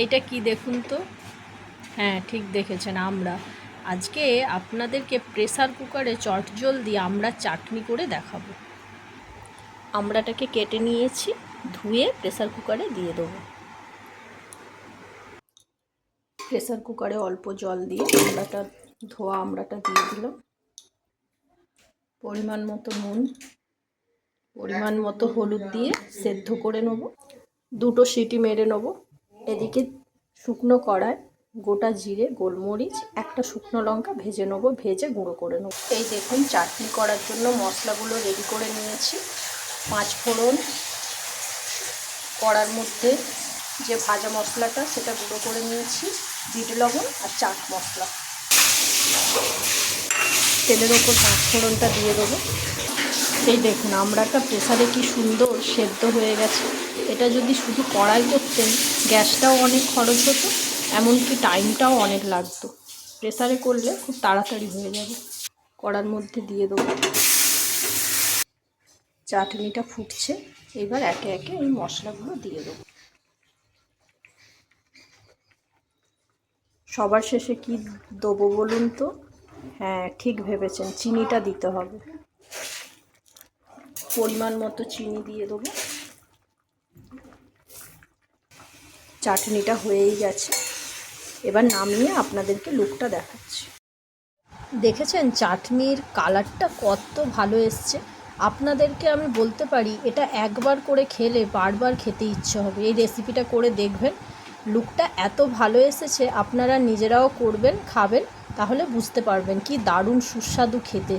এইটা কি দেখুন তো? হ্যাঁ ঠিক দেখেছেন আমরা। আজকে আপনাদেরকে প্রেসার কুকারে চটজল দিয়ে আমরা চাটনি করে দেখাবো। আমড়াটাকে কেটে নিয়েছি, ধুয়ে প্রেসার কুকারে দিয়ে দেবো। প্রেসার কুকারে অল্প জল দিয়ে আমড়াটা, ধোয়া আমড়াটা দিয়ে দিলাম। পরিমাণ মতো নুন, পরিমাণ মতো হলুদ দিয়ে সেদ্ধ করে নেব। দুটো সিটি মেরে নেব। এদিকে শুকনো কড়ায় গোটা জিরে, গোলমরিচ, একটা শুকনো লঙ্কা ভেজে নেব, ভেজে গুঁড়ো করে নেব। এই দেখুন, চাটনি করার জন্য মশলাগুলো রেডি করে নিয়েছি। পাঁচ ফোড়ন কড়ার মধ্যে যে ভাজা মশলাটা, সেটা গুঁড়ো করে নিয়েছি বিট লবণ আর চাট মশলা। তেলের ওপর পাঁচ ফোড়নটা দিয়ে দেবো। এই দেখুন আমড়াটা প্রেসারে কি সুন্দর সেদ্ধ হয়ে গেছে। এটা যদি শুধু কড়াই করতেন, গ্যাসটাও অনেক খরচ হতো, এমনকি টাইমটাও অনেক লাগতো। প্রেসারে করলে খুব তাড়াতাড়ি হয়ে যাবে। কড়ার মধ্যে দিয়ে দেবো। চাটনিটা ফুটছে, এবার একে একে এই মশলাগুলো দিয়ে দেবো। সবার শেষে কি দেবো বলুন তো? হ্যাঁ ঠিক ভেবেছেন, চিনিটা দিতে হবে। পরিমাণ মতো চিনি দিয়ে দেবো। চাটনিটা হয়েই গেছে। এবার নামিয়ে আপনাদেরকে লুকটা দেখাচ্ছি। দেখেছেন চাটনির কালারটা কত ভালো এসছে? আপনাদেরকে আমি বলতে পারি, এটা একবার করে খেলে বারবার খেতে ইচ্ছে হবে। এই রেসিপিটা করে দেখবেন লুকটা এত ভালো এসেছে, আপনারা নিজেরাও করবেন, খাবেন, তাহলে বুঝতে পারবেন কি দারুণ সুস্বাদু খেতে।